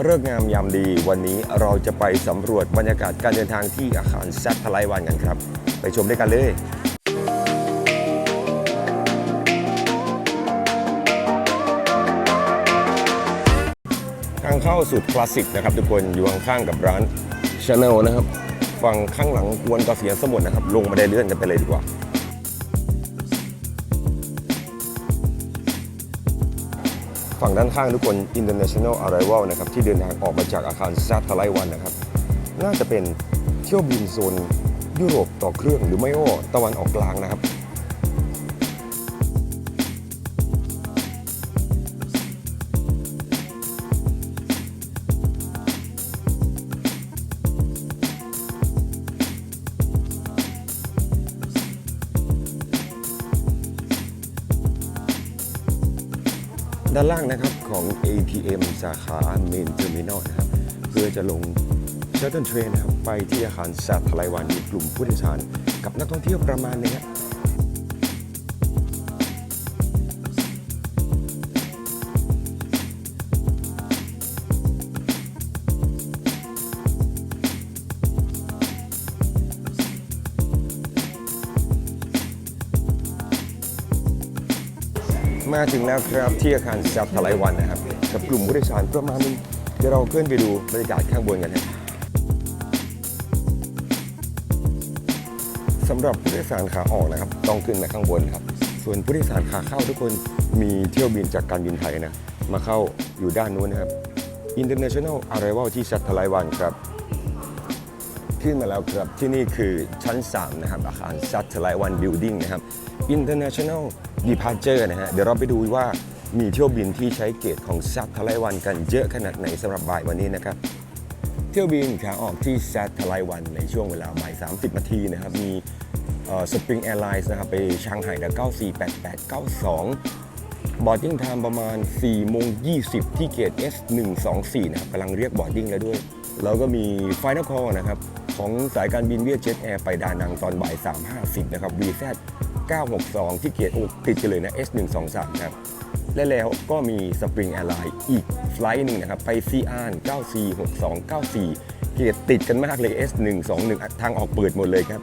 เลิกษ์งามยามดีวันนี้เราจะไปสำรวจบรรยากาศการเดินทางที่อาคารแซทไลวันกันครับ ไปชมด้วยกันเลยทางเข้าสุดคลาสสิกนะครับทุกคนอยู่ข้างๆกับร้านชาแนลนะครับฝั่งข้างหลังกวนกาเสียสมุทรนะครับ ลงมาได้เลื่อนกันไปเลยดีกว่า ฝั่งด้านข้างทุกคน International Arrival นะครับที่เดินทางออกมาจากอาคารซัตไลวันนะครับน่าจะเป็นเที่ยวบินโซนยุโรปต่อเครื่องหรือไม่ก็ตะวันออกกลางนะครับ ด้านล่างนะครับของ ATM สาขา Main Terminal นะครับ เพื่อจะลง Shuttle Train นะครับไปที่อาคารสัตว์ไลวันมีกลุ่มผู้โดยสาร กับนักท่องเที่ยวประมาณนึ มาถึงแล้วครับที่อาคารสัตว์ไลวันนะครับ กับกลุ่มผู้โดยสารประมาณนึงเดี๋ยวเราขึ้นไปดูบรรยากาศข้างบนกันครับสำหรับผู้โดยสารขาออกนะครับ ต้องขึ้นมาข้างบนครับ ส่วนผู้โดยสารขาเข้าทุกคนมีเที่ยวบินจากการบินไทยนะ มาเข้าอยู่ด้านนู้นนะครับ International Arrival ที่ชัตไลวันครับขึ้นมาแล้วครับที่นี่คือชั้น 3 นะครับ อาคาร Satellite One Building นะครับ International Departure นะฮะ เดี๋ยวเราไปดูว่ามีเที่ยวบินที่ใช้เกตของ Satellite One กันเยอะขนาดไหนสำหรับบ่ายวันนี้นะครับ เที่ยวบินขาออกที่ Satellite One ในช่วงเวลาบ่าย30 นาทีนะครับ มีสปริงแอร์ไลน์นะครับ ไปชางไห่แล้ว948892บอร์ดดิ้งไทม์ประมาณ4โมง20 ที่เกต S124 นะครับกำลังเรียกบอร์ดดิ้งแล้วด้วย แล้วก็มี Final Call นะครับ ของสายการบินเวียดเจ็ตแอร์ไปดานังตอนบ่าย3.50 นะครับ VZ 962 ที่เกตโอติดกันเลยนะ S123 ครับและแล้วก็มีสปริงแอร์ไลน์อีกไฟล์หนึ่งนะครับ ไปซีอาน 946294 เกียรติติดกันมากเลย S121 ทางออกเปิดหมดเลยครับ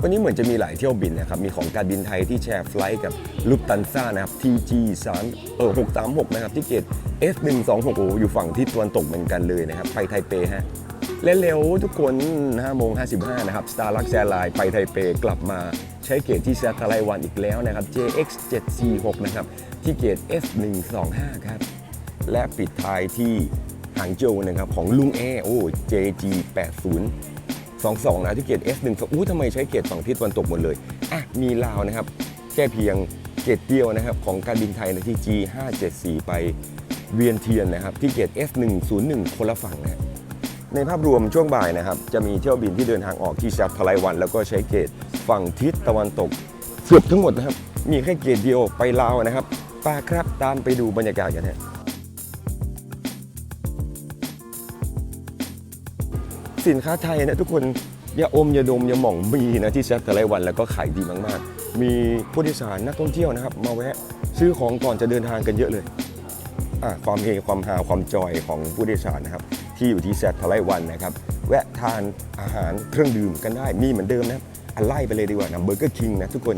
วันนี้เหมือนจะมีหลายเที่ยวบินนะครับ มีของการบินไทยที่แชร์ไฟล์กับลุปตันซ่านะครับ TG 3เออ636 นะครับ ที่เกียรติ S126 อยู่ฝั่งที่ตะวันตกเหมือนกันเลยนะครับ ไปไทเปฮะและเร็วทุกคน5โมง55 นะครับ Starlux Airline ไปไทเปกลับมา ช้เกตที่ Satellite One อีกแล้วนะครับ JX 746นะครับ ที่เกต S125 ครับ และปิดท้ายที่หางโจวนะครับ ของลุงแอโอ้ JG 80 22นะที่เกต S1 อู้ทำไมใช้เกตฝั่งทิศตะวันตกหมดเลย อะ มีลาวนะครับ แค่เพียงเกตเดียวนะครับ ของการบินไทยนะที่ G574 ไปเวียนเทียนนะครับ ที่เกต S101 คนละฝั่งนะในภาพรวมช่วงบ่ายนะครับ จะมีเที่ยวบินที่เดินทางออกที่ชัตไลวัน แล้วก็ใช้เกต ฝั่งทิศตะวันตก เกือบทั้งหมดนะครับ มีแค่เกตเดียวไปลาวนะครับป้าครับตามไปดูบรรยากาศกันฮะสินค้าไทยนะทุกคนอย่าอมอย่าดมอย่าหม่องมีนะที่ชัตไลวันแล้วก็ขายดีมากๆ มีผู้โดยสารนักท่องเที่ยวนะครับ มาแวะซื้อของก่อนจะเดินทางกันเยอะเลยความเฮความฮาความจอยของผู้โดยสารนะครับ ที่อยู่ที่แซทไลวันนะครับ แวะทานอาหารเครื่องดื่มกันได้มีเหมือนเดิมนะอัน ไล่ไปเลยดีกว่านะเบอร์เกอร์คิงนะทุกคน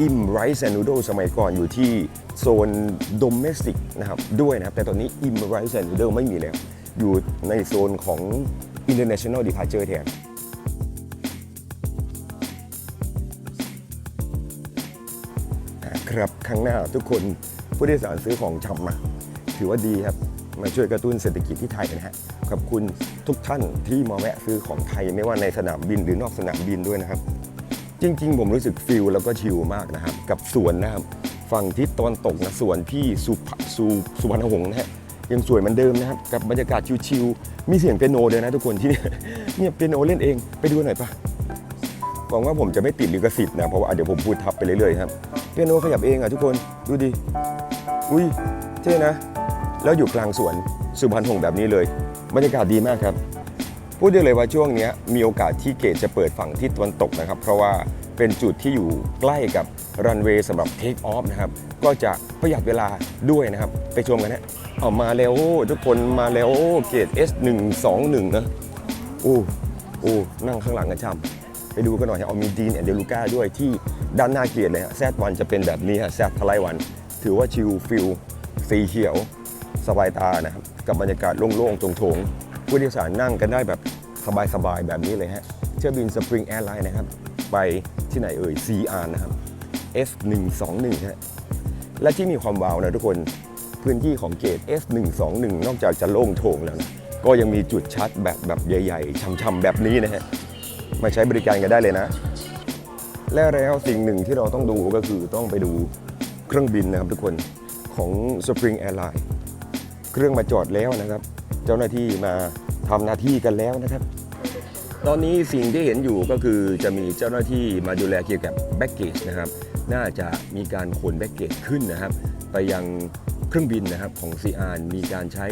อิ่มไรซ์แอนด์นูโดสมัยก่อนอยู่ที่โซนโดเมสติกนะครับด้วยนะครับ แต่ตอนนี้อิ่มไรซ์แอนด์นูโดไม่มีแล้ว อยู่ในโซนของ International Departure แทนครับข้างหน้าทุกคนผู้โดยสารซื้อของชำมาถือว่าดีครับ มาช่วยกระตุ้นเศรษฐกิจที่ไทยนะฮะขอบคุณทุกท่านที่มาแวะซื้อของไทยไม่ว่าในสนามบินหรือนอกสนามบินด้วยนะครับ จริง ๆ ผมรู้สึกฟิลแล้วก็ชิลมากนะครับ กับสวนนะครับฝั่งทิศตะวันตกนะสวนพี่สุภสุสุวรรณหงษ์นะฮะยังสวยเหมือนเดิมนะครับ กับบรรยากาศชิลๆมีเสียงเปียโนด้วยนะทุกคนที่เนี่ยเนี่ยเปียโนเล่นเองไปดูหน่อยปะหวังว่าผมจะไม่ติดลิขสิทธิ์นะเพราะว่าเดี๋ยวผมพูดทับไปเรื่อยๆครับเปียโนขยับเองอะทุกคนดูดิอุ้ยเท่นะ แล้วอยู่กลางสวนสุพรรณหงส์แบบนี้เลย บรรยากาศดีมากครับ พูดได้เลยว่าช่วงนี้มีโอกาสที่เกตจะเปิดฝั่งที่ตะวันตกนะครับ เพราะว่าเป็นจุดที่อยู่ใกล้กับรันเวย์สำหรับเทคออฟนะครับ ก็จะประหยัดเวลาด้วยนะครับ ไปชมกันนะเอามาแล้วทุกคนมาแล้วเกต S121 นะโอ้โอ้นั่งข้างหลังกันช่ำไปดูกันหน่อยฮะเอามีดีนแอนเดลูก้าด้วยที่ด้านหน้าเกียรเลยฮะแซดวันจะเป็นแบบนี้ฮะแซดทลายวันถือว่าชิลฟิลสีเขียวสบายตานะครับกับบรรยากาศโล่งๆโถงๆ ผู้โดยสารนั่งกันได้แบบสบายๆแบบนี้เลยฮะเที่ยวบินสปริงแอร์ไลน์นะครับ ไปที่ไหนเอ่ย CR นะครับ F121 ฮะและที่มีความว้าวนะทุกคนพื้นที่ของเกต F121 นอกจากจะโล่งโถงแล้วนะก็ยังมีจุดชาร์จแบตแบบใหญ่ ๆช่ำๆแบบนี้นะฮะมาใช้บริการกันได้เลยนะ และแล้วสิ่งหนึ่งที่เราต้องดูก็คือต้องไปดูเครื่องบินนะครับทุกคนของ Spring Airline เครื่องมาจอดแล้วนะครับ เจ้าหน้าที่มาทำหน้าที่กันแล้วนะครับ ตอนนี้สิ่งที่เห็นอยู่ก็คือจะมีเจ้าหน้าที่มาดูแลเกี่ยวกับแบ็กเกจนะครับ น่าจะมีการขนแบ็กเกจขึ้นนะครับ ไปยังเครื่องบินนะครับของ CR มีการใช้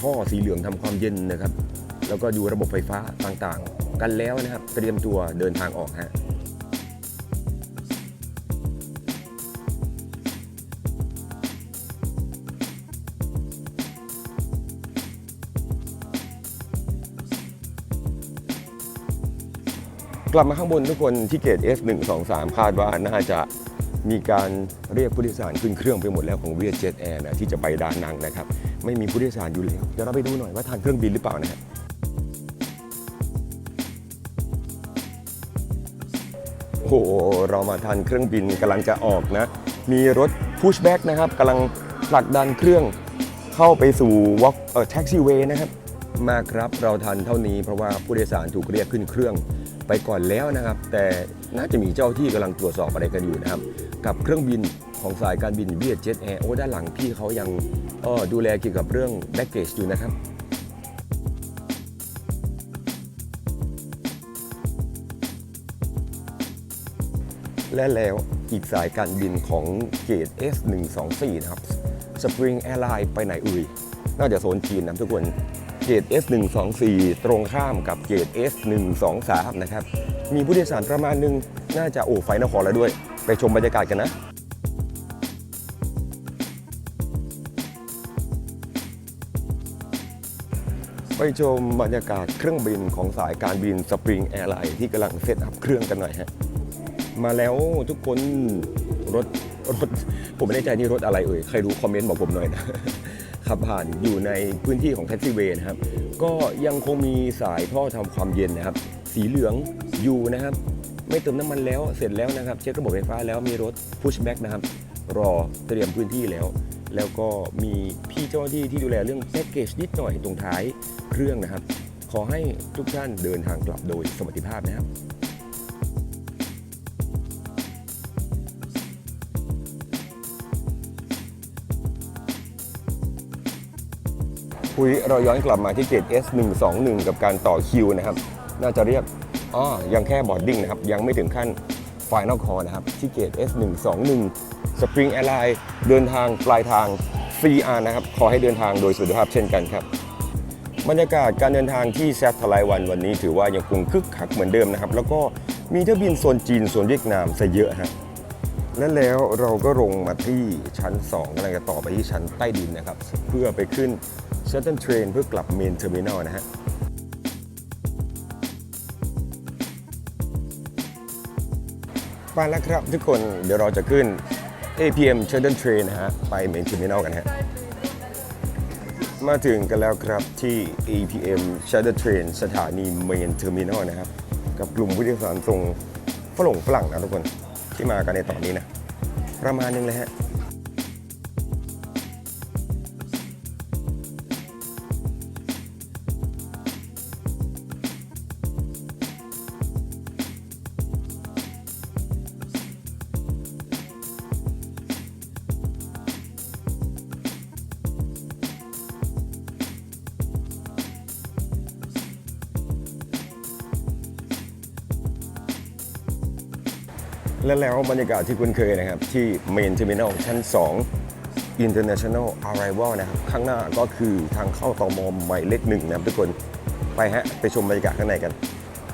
ท่อสีเหลืองทำความเย็นนะครับ แล้วก็ดูระบบไฟฟ้าต่างๆ กันแล้วนะครับ เตรียมตัวเดินทางออกฮะ กลับมาข้างบนทุกคนที่เกต S123 คาดว่าน่าจะมีการเรียกผู้โดยสารขึ้นเครื่องไปหมดแล้วของ Vietjet Air นะที่จะไปดานังนะครับ ไม่มีผู้โดยสารอยู่แล้วเดี๋ยวเราไปดูหน่อยว่าทางเครื่องบินหรือเปล่านะฮะโอ้โหเรามาทันเครื่องบินกำลังจะออกนะ มีรถ pushback นะครับกำลังผลักดันเครื่องเข้าไปสู่ walk เอ่อ taxiway นะครับ มาครับเราทันเท่านี้เพราะว่าผู้โดยสารถูกเรียกขึ้นเครื่อง ไปก่อนแล้วนะครับ แต่น่าจะมีเจ้าที่กำลังตรวจสอบอะไรกันอยู่นะครับ กับเครื่องบินของสายการบินเวียดเจ็ตแอร์โอ้ด้านหลังพี่เขายังออดูแลเกี่ยวกับเรื่องแบ็กเกจอยู่นะครับและแล้วอีกสายการบินของเกต S124 นะครับ Spring Airline ไปไหนเอ่ยน่าจะโซนจีนนะทุกคน เกต S124 ตรงข้ามกับเกต S123 นะครับ มีผู้โดยสารประมาณหนึง น่าจะโอ้ไฟนครแล้วด้วย ไปชมบรรยากาศกันนะไปชมบรรยากาศเครื่องบินของสายการบิน Spring Airline ที่กำลังเซตอัพเครื่องกันหน่อยฮะ มาแล้วทุกคนรถรถผมไม่แน่ใจนี่รถอะไรเอ่ย ใครรู้คอมเมนต์บอกผมหน่อยนะ ขับผ่านอยู่ในพื้นที่ของแท็กซี่เวย์นะครับ ก็ยังคงมีสายท่อทำความเย็นนะครับ สีเหลืองอยู่นะครับ ไม่เติมน้ำมันแล้วเสร็จแล้วนะครับ เช็คระบบไฟฟ้าแล้วมีรถ pushback นะครับ รอเตรียมพื้นที่แล้ว แล้วก็มีพี่เจ้าหน้าที่ที่ดูแลเรื่องแพ็กเกจนิดหน่อยตรงท้ายเครื่องนะครับ ขอให้ทุกท่านเดินทางกลับโดยสวัสดิภาพนะครับ คุยเราย้อนกลับมาที่เกต S121 กับการต่อคิวนะครับ น่าจะเรียกอ๋อยังแค่บอร์ดดิ้งนะครับ ยังไม่ถึงขั้น Final Call นะครับ ที่เกต S121 Spring Airline เดินทางปลายทาง CR นะครับ ขอให้เดินทางโดยสุขภาพเช่นกันครับ บรรยากาศการเดินทางที่แซฟทลายวันวันนี้ถือว่ายังคงคึกคักเหมือนเดิมนะครับ แล้วก็มีเที่ยวบินโซนจีนโซนเวียดนามซะเยอะฮะ และแล้วเราก็ลงมาที่ชั้น2กำลังจะต่อไปที่ชั้นใต้ดินนะครับ เพื่อไปขึ้น Shuttle Train เพื่อกลับเมนเทอร์มินอลนะฮะไปแล้วครับทุกคนเดี๋ยวเราจะขึ้น APM Shuttle Train นะฮะ ไปเมนเทอร์มินอลกันฮะ มาถึงกันแล้วครับที่ APM Shuttle Train สถานีเมนเทอร์มินอลนะครับ กับกลุ่มผู้โดยสารตรงฝรั่งฝรั่งนะทุกคน ที่มากันในตอนนี้นะ ประมาณนึงเลยฮะ และแล้วบรรยากาศที่คุ้นเคยนะครับ ที่เมนเทอร์มินอลชั้น 2 International Arrival นะครับ ข้างหน้าก็คือทางเข้าตอมอหมายเลขหนึ่งนะครับทุกคนไปฮะ ไปชมบรรยากาศข้างในกัน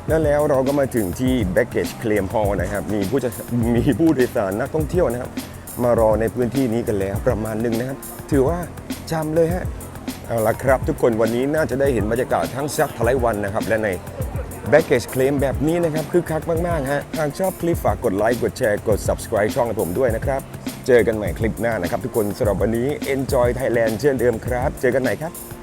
แล้วแล้วเราก็มาถึงที่ baggage claim hall นะครับ มีผู้จะมีผู้โดยสารนักท่องเที่ยวนะครับ มารอในพื้นที่นี้กันแล้วประมาณหนึ่งนะครับ ถือว่าจำเลยฮะเอาละครับ ทุกคนวันนี้น่าจะได้เห็นบรรยากาศทั้งซักทลายวันนะครับและใน baggage claim แบบนี้นะครับคือคักมาก ๆ ฮะหากชอบคลิปฝากกดไลค์กดแชร์กด subscribe ช่องให้ผมด้วยนะครับ เจอกันใหม่คลิปหน้านะครับทุกคนสำหรับวันนี้ enjoy Thailand เช่นเดิมครับ เจอกันใหม่ครับ